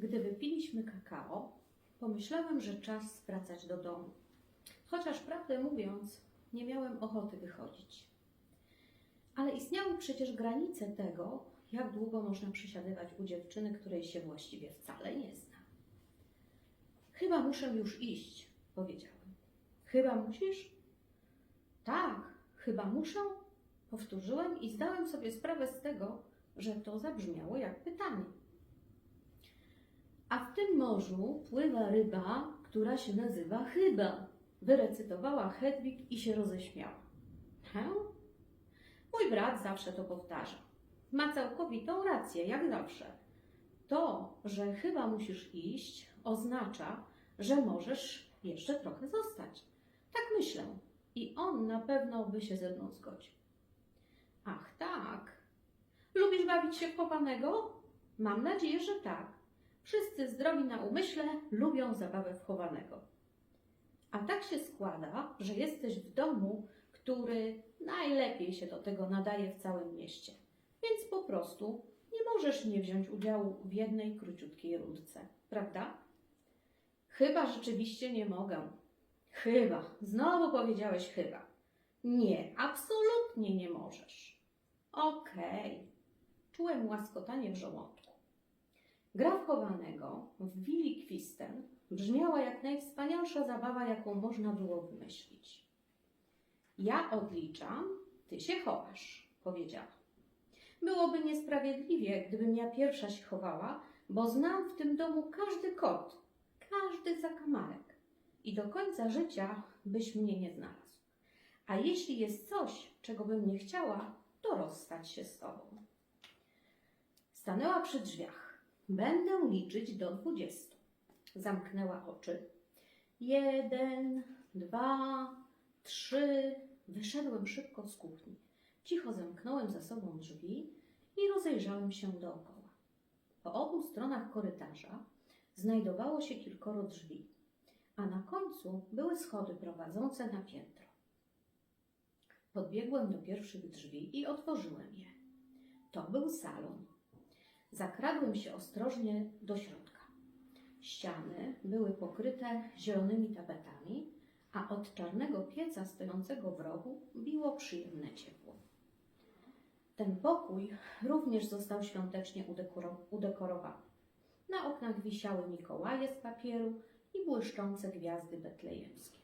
Gdy wypiliśmy kakao, pomyślałem, że czas wracać do domu. Chociaż prawdę mówiąc, nie miałem ochoty wychodzić. Ale istniały przecież granice tego, jak długo można przysiadywać u dziewczyny, której się właściwie wcale nie zna. Chyba muszę już iść, powiedziałem. Chyba musisz? Tak, chyba muszę, powtórzyłem i zdałem sobie sprawę z tego, że to zabrzmiało jak pytanie. A w tym morzu pływa ryba, która się nazywa chyba, wyrecytowała Hedwig i się roześmiała. Hę? Mój brat zawsze to powtarza. Ma całkowitą rację, jak zawsze. To, że chyba musisz iść, oznacza, że możesz jeszcze trochę zostać. Tak myślę. I on na pewno by się ze mną zgodził. Ach, tak. Lubisz bawić się w? Mam nadzieję, że tak. Wszyscy zdrowi na umyśle lubią zabawę w chowanego. A tak się składa, że jesteś w domu, który najlepiej się do tego nadaje w całym mieście. Więc po prostu nie możesz nie wziąć udziału w jednej króciutkiej rundce, prawda? Chyba rzeczywiście nie mogę. Chyba. Znowu powiedziałeś chyba. Nie, absolutnie nie możesz. Okej. Czułem łaskotanie w żołądku. Gra w chowanego w Willi Kwisten brzmiała jak najwspanialsza zabawa, jaką można było wymyślić. Ja odliczam, ty się chowasz, powiedziała. Byłoby niesprawiedliwie, gdybym ja pierwsza się chowała, bo znam w tym domu każdy kot, każdy zakamarek i do końca życia byś mnie nie znalazł. A jeśli jest coś, czego bym nie chciała, to rozstać się z tobą. Stanęła przy drzwiach. Będę liczyć do dwudziestu. Zamknęła oczy. Jeden, dwa, trzy. Wyszedłem szybko z kuchni. Cicho zamknąłem za sobą drzwi i rozejrzałem się dookoła. Po obu stronach korytarza znajdowało się kilkoro drzwi, a na końcu były schody prowadzące na piętro. Podbiegłem do pierwszych drzwi i otworzyłem je. To był salon. Zakradłem się ostrożnie do środka. Ściany były pokryte zielonymi tapetami, a od czarnego pieca stojącego w rogu biło przyjemne ciepło. Ten pokój również został świątecznie udekoro- udekorowany. Na oknach wisiały Mikołaje z papieru i błyszczące gwiazdy betlejemskie.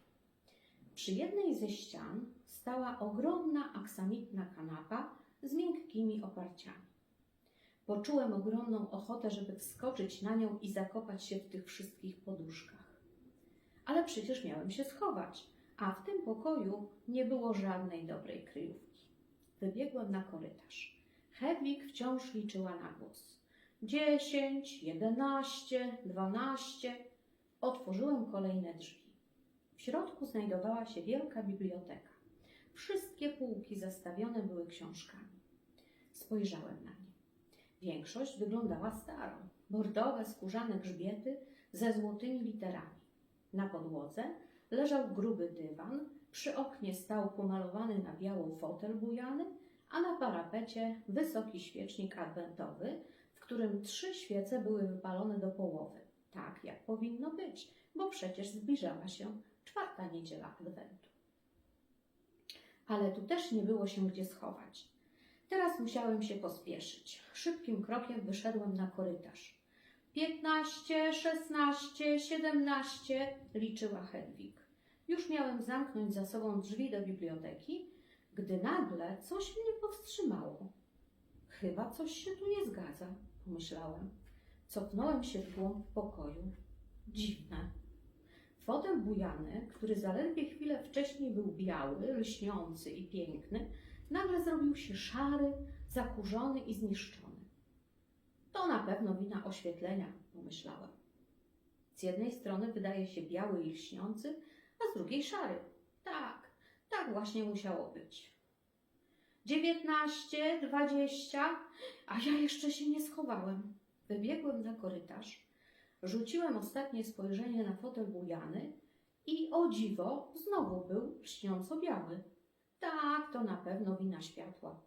Przy jednej ze ścian stała ogromna aksamitna kanapa z miękkimi oparciami. Poczułem ogromną ochotę, żeby wskoczyć na nią i zakopać się w tych wszystkich poduszkach. Ale przecież miałem się schować, a w tym pokoju nie było żadnej dobrej kryjówki. Wybiegłem na korytarz. Hedwig wciąż liczyła na głos. Dziesięć, jedenaście, dwanaście. Otworzyłem kolejne drzwi. W środku znajdowała się wielka biblioteka. Wszystkie półki zastawione były książkami. Spojrzałem na nie. Większość wyglądała staro. Bordowe, skórzane grzbiety ze złotymi literami. Na podłodze leżał gruby dywan, przy oknie stał pomalowany na biało fotel bujany, a na parapecie wysoki świecznik adwentowy, w którym trzy świece były wypalone do połowy. Tak jak powinno być, bo przecież zbliżała się czwarta niedziela adwentu. Ale tu też nie było się gdzie schować. Teraz musiałem się pospieszyć. Szybkim krokiem wyszedłem na korytarz. Piętnaście, szesnaście, siedemnaście, liczyła Hedwig. Już miałem zamknąć za sobą drzwi do biblioteki, gdy nagle coś mnie powstrzymało. Chyba coś się tu nie zgadza, pomyślałem. Cofnąłem się w głąb pokoju. Dziwne. Fotel bujany, który zaledwie chwilę wcześniej był biały, lśniący i piękny, nagle zrobił się szary, zakurzony i zniszczony. To na pewno wina oświetlenia, pomyślałem. Z jednej strony wydaje się biały i lśniący, a z drugiej szary. Tak, tak właśnie musiało być. Dziewiętnaście, dwadzieścia, a ja jeszcze się nie schowałem. Wybiegłem na korytarz, rzuciłem ostatnie spojrzenie na fotel bujany i o dziwo znowu był lśniąco biały. Tak, to na pewno wina światła.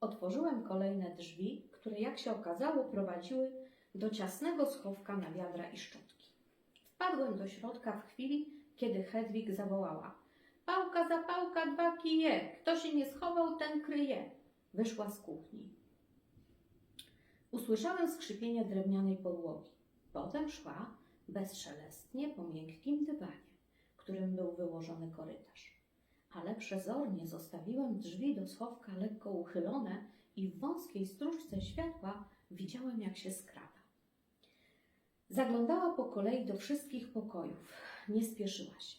Otworzyłem kolejne drzwi, które jak się okazało prowadziły do ciasnego schowka na wiadra i szczotki. Wpadłem do środka w chwili, kiedy Hedwig zawołała: Pałka za pałka, dwa kije. Kto się nie schował, ten kryje. Wyszła z kuchni. Usłyszałem skrzypienie drewnianej podłogi. Potem szła bezszelestnie po miękkim dywanie, którym był wyłożony korytarz. Ale przezornie zostawiłem drzwi do schowka lekko uchylone i w wąskiej stróżce światła widziałem, jak się skrada. Zaglądała po kolei do wszystkich pokojów. Nie spieszyła się.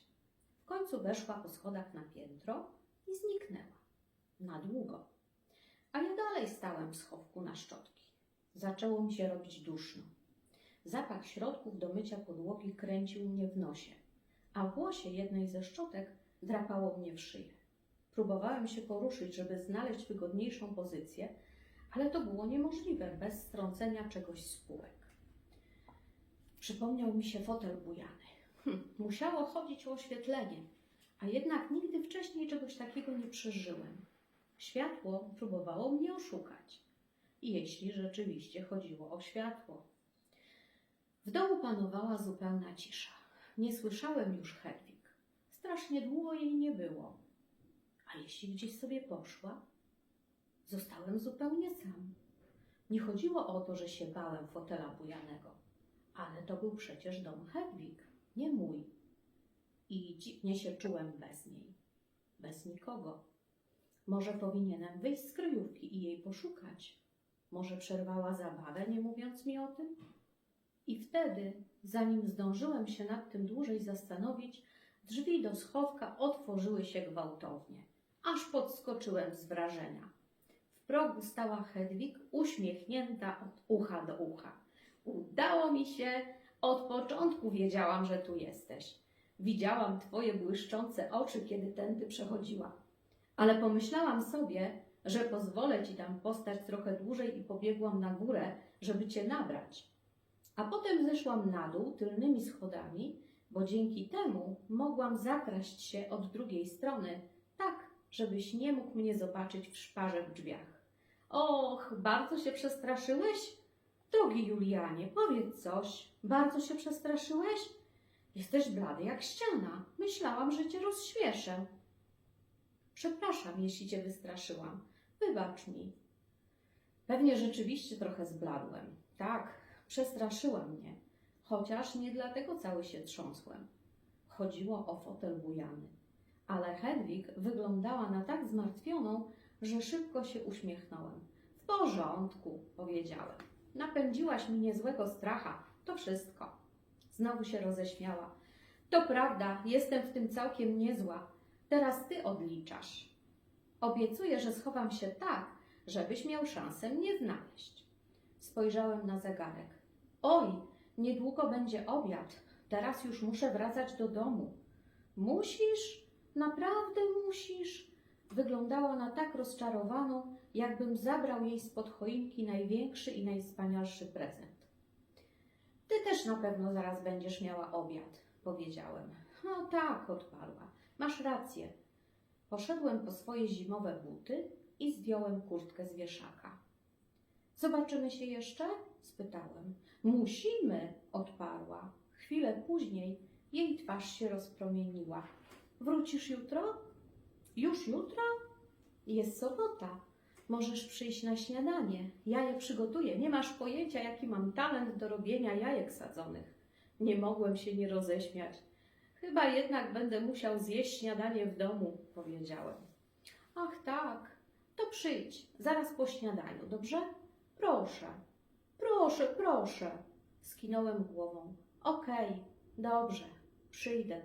W końcu weszła po schodach na piętro i zniknęła. Na długo. A ja dalej stałem w schowku na szczotki. Zaczęło mi się robić duszno. Zapach środków do mycia podłogi kręcił mnie w nosie, a włosie jednej ze szczotek drapało mnie w szyję. Próbowałem się poruszyć, żeby znaleźć wygodniejszą pozycję, ale to było niemożliwe bez strącenia czegoś z półek. Przypomniał mi się fotel bujany. Hm, musiało chodzić o oświetlenie, a jednak nigdy wcześniej czegoś takiego nie przeżyłem. Światło próbowało mnie oszukać. Jeśli rzeczywiście chodziło o światło. W domu panowała zupełna cisza. Nie słyszałem już Hedwig. Strasznie długo jej nie było. A jeśli gdzieś sobie poszła? Zostałem zupełnie sam. Nie chodziło o to, że się bałem fotela bujanego, ale to był przecież dom Hedwig, nie mój. I dziwnie się czułem bez niej, bez nikogo. Może powinienem wyjść z kryjówki i jej poszukać. Może przerwała zabawę, nie mówiąc mi o tym? I wtedy, zanim zdążyłem się nad tym dłużej zastanowić, drzwi do schowka otworzyły się gwałtownie. Aż podskoczyłem z wrażenia. W progu stała Hedwig, uśmiechnięta od ucha do ucha. Udało mi się, od początku wiedziałam, że tu jesteś. Widziałam twoje błyszczące oczy, kiedy tędy przechodziła. Ale pomyślałam sobie, że pozwolę ci tam postać trochę dłużej i pobiegłam na górę, żeby cię nabrać. A potem zeszłam na dół tylnymi schodami, bo dzięki temu mogłam zakraść się od drugiej strony, tak, żebyś nie mógł mnie zobaczyć w szparze w drzwiach. Och, bardzo się przestraszyłeś? Drogi Julianie, powiedz coś. Bardzo się przestraszyłeś? Jesteś blady jak ściana. Myślałam, że cię rozśmieszę. Przepraszam, jeśli cię wystraszyłam. Wybacz mi. Pewnie rzeczywiście trochę zbladłem. Tak, przestraszyła mnie. Chociaż nie dlatego cały się trząsłem. Chodziło o fotel bujany. Ale Hedwig wyglądała na tak zmartwioną, że szybko się uśmiechnąłem. W porządku, powiedziałem. Napędziłaś mi niezłego stracha. To wszystko. Znowu się roześmiała. To prawda, jestem w tym całkiem niezła. Teraz ty odliczasz. Obiecuję, że schowam się tak, żebyś miał szansę mnie znaleźć. Spojrzałem na zegarek. Oj, niedługo będzie obiad. Teraz już muszę wracać do domu. Musisz? Naprawdę musisz? Wyglądała na tak rozczarowaną, jakbym zabrał jej spod choinki największy i najwspanialszy prezent. Ty też na pewno zaraz będziesz miała obiad, powiedziałem. No tak, odparła. Masz rację. Poszedłem po swoje zimowe buty i zdjąłem kurtkę z wieszaka. Zobaczymy się jeszcze? spytałem. Musimy, odparła. Chwilę później jej twarz się rozpromieniła. Wrócisz jutro? Już jutro? Jest sobota. Możesz przyjść na śniadanie. Ja je przygotuję. Nie masz pojęcia, jaki mam talent do robienia jajek sadzonych. Nie mogłem się nie roześmiać. Chyba jednak będę musiał zjeść śniadanie w domu, powiedziałem. Ach tak, to przyjdź, zaraz po śniadaniu, dobrze? Proszę, proszę, proszę, skinąłem głową. Okej, dobrze, przyjdę.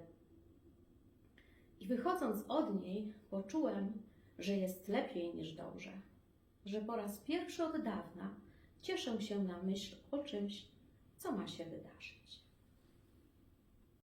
I wychodząc od niej, poczułem, że jest lepiej niż dobrze, że po raz pierwszy od dawna cieszę się na myśl o czymś, co ma się wydarzyć.